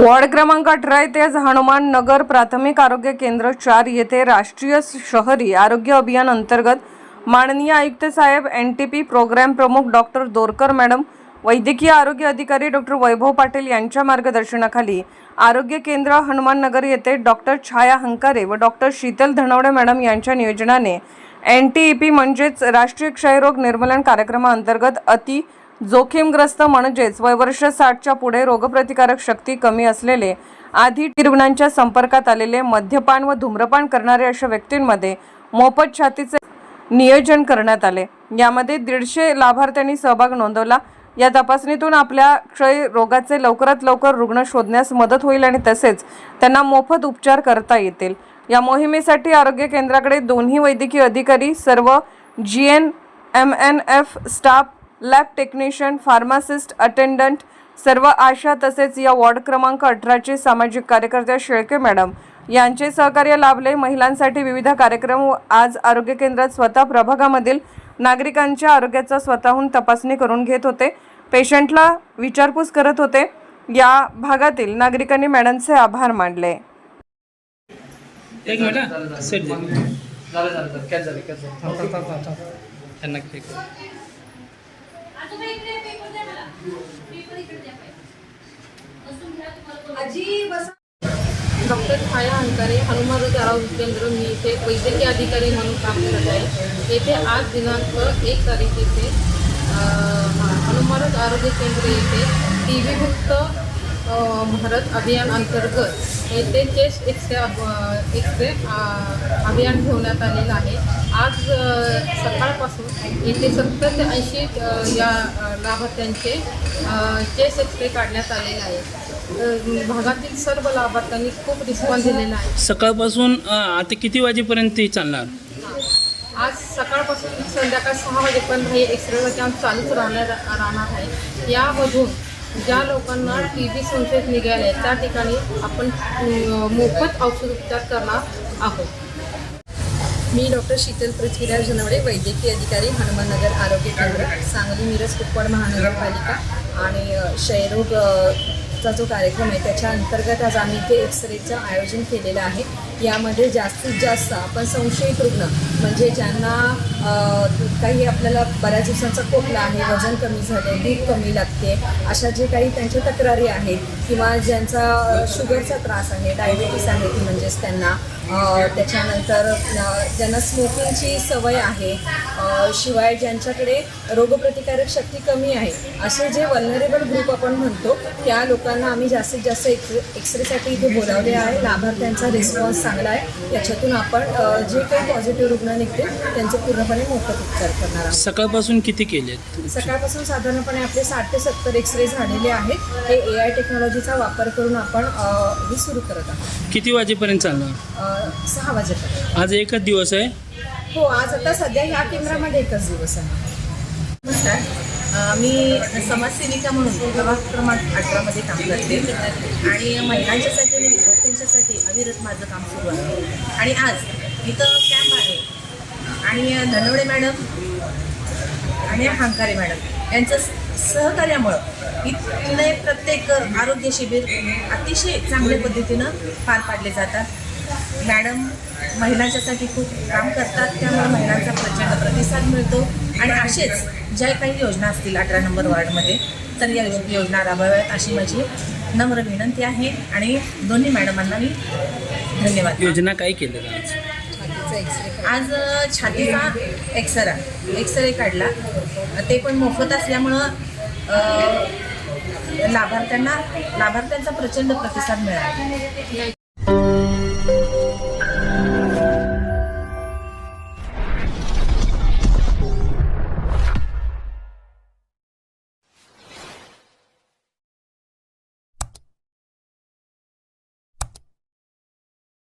Ward क्रमांक अठरा येथे हनुमान नगर प्राथमिक आरोग्य केंद्र चार येथे राष्ट्रीय शहरी आरोग्य अभियान अंतर्गत माननीय आयुक्त साहेब एन टी पी प्रोग्राम प्रमुख डॉक्टर दोरकर मॅडम वैद्यकीय आरोग्य अधिकारी डॉक्टर वैभव पाटील यांच्या मार्गदर्शनाखाली आरोग्य केंद्र हनुमान नगर येथे डॉक्टर छाया हंकारे व डॉक्टर शीतल धनवडे मॅडम यांच्या नियोजनाने एन टी ई पी म्हणजेच राष्ट्रीय क्षयरोग निर्मूलन कार्यक्रमाअंतर्गत अति जोखीमग्रस्त म्हणजेच वयवर्ष साठच्या पुढे रोगप्रतिकारक शक्ती कमी असलेले आधी रुग्णांच्या संपर्कात आलेले मद्यपान व धूम्रपान करणारे अशा व्यक्तींमध्ये मोफत छातीचे नियोजन करण्यात आले. यामध्ये दीडशे लाभार्थ्यांनी सहभाग नोंदवला. या तपासणीतून आपल्या क्षय रोगाचे लवकरात लवकर रुग्ण शोधण्यास मदत होईल आणि तसेच त्यांना मोफत उपचार करता येतील. या मोहिमेसाठी आरोग्य केंद्राकडे दोन्ही वैद्यकीय अधिकारी सर्व G N M N F staff lab technician pharmacist attendant सर्व आशा तसेच या वॉर्ड क्रमांक अठराचे सामाजिक कार्यकर्त्या शेळके मॅडम यांचे सहकार्य लाभले महिलांसाठी विविध कार्यक्रम व आज आरोग्य केंद्रात स्वतः प्रभागामधील नागरिकांच्या आरोग्याचा स्वतःहून तपासणी करून घेत होते पेशंटला विचारपूस करत होते या भागातील नागरिकांनी मॅडमचे आभार मानले एक मिनिट. सेट झालं झालं कॅच कॅच. त्यांना. डॉक्टर छाया हंकारे हनुमान रोग आरोग्य केंद्र मी इथे वैद्यकीय अधिकारी म्हणून काम करत आहे. येथे आज दिनांक एक तारीख येथे अं, हनुमान रोग आरोग्य केंद्र येथे टी व्हीमुक्त भारत अभियान अंतर्गत येथे चेस्ट एक्सरे एक्सरे अभियान ठेवण्यात आलेलं आहे. सकाळपासून येथे सत्तर ते ऐंशी या लाभार्थ्यांचे चेस्ट एक्सरे काढण्यात आलेले आहे भागातील सर्व लाभार्थ्यांनी खूप रिस्पॉन्स दिलेला आहे. सकाळपासून आता किती वाजेपर्यंत ते चालणार? आज सकाळपासून संध्याकाळ सहा वाजेपर्यंत हे एक्सरेचा कॅम्प चालूच राहणार राहणार आहे. यामधून ज्या लोकांना टी बी संशयित निघाले त्या ठिकाणी आपण मोफत औषध उपचार करणार आहोत. मी डॉक्टर शीतल पृथ्वीराज जनवडे वैद्यकीय अधिकारी हनुमाननगर आरोग्य केंद्र सांगली मिरज कुपवाड महानगरपालिका आणि क्षयरोग चा जो कार्यक्रम आहे त्याच्या अंतर्गत आज आम्ही इथे एक्सरेचं आयोजन केलेलं आहे. यामध्ये जास्तीत जास्त आपण संशयित रुग्ण म्हणजे ज्यांना काही आपल्याला बऱ्याच दिवसांचा खोकला आहे वजन कमी झालं दूध कमी लागते अशा जे काही त्यांच्या तक्रारी आहेत किंवा ज्यांचा शुगरचा त्रास आहे डायबिटीस आहे ती म्हणजेच त्यांना त्याच्यानंतर ज्यांना स्मोकिंगची सवय आहे शिवाय ज्यांच्याकडे रोगप्रतिकारक शक्ती कमी आहे असे जे वल्नरेबल ग्रुप आपण म्हणतो त्या लोकांना आम्ही जास्तीत जास्त एक्सरे एक्सरेसाठी इथे बोलावले आहे. लाभार्थ्यांचा रिस्पॉन्स चांगला आहे. त्याच्यातून आपण जे काही पॉझिटिव्ह रुग्ण निघतील त्यांचे पूर्णपणे मोफत उपचार करणार आहोत. सकाळपासून किती केलेत सकाळपासून साधारणपणे आपले साठ ते सत्तर एक्सरे झालेले आहेत. हे ए आय टेक्नॉलॉजीचा वापर करून आपण अ, हे सुरू करत आहोत. किती वाजेपर्यंत चालणार? अ, सहा वाजेपर्यंत. आज एकच दिवस आहे? हो आज आता सध्या ह्या केंद्रामध्ये एकच दिवस आहे. नमस्कार. अ, मी समाजसेविका म्हणून प्रभाग क्रमांक अठरामध्ये काम करते. आणि महिलांच्यासाठी आणि विद्यार्थ्यांच्यासाठी अविरत माझं काम सुरू आहे. आणि आज इथं कॅम्प आहे आणि धनवडे मॅडम आणि हांकारे मॅडम यांचं सहकार्यामुळं इथले प्रत्येक आरोग्य शिबिर अतिशय चांगल्या पद्धतीनं पार पाडले जातात. मॅडम महिलांच्यासाठी खूप काम करतात त्यामुळे महिलांचा प्रचंड प्रतिसाद मिळतो. आणि असेच ज्या काही योजना असतील अठरा नंबर वॉर्डमध्ये तर या योजना राबवाव्यात अशी माझी नम्र विनंती आहे. आणि दोन्ही मॅडमांना मी धन्यवाद. योजना काय केलं आज छातीचा एक्सरा एक्सरे काढला. ते पण मोफत असल्यामुळं लाभार्थ्यांना लाभार्थ्यांचा प्रचंड प्रतिसाद मिळाला.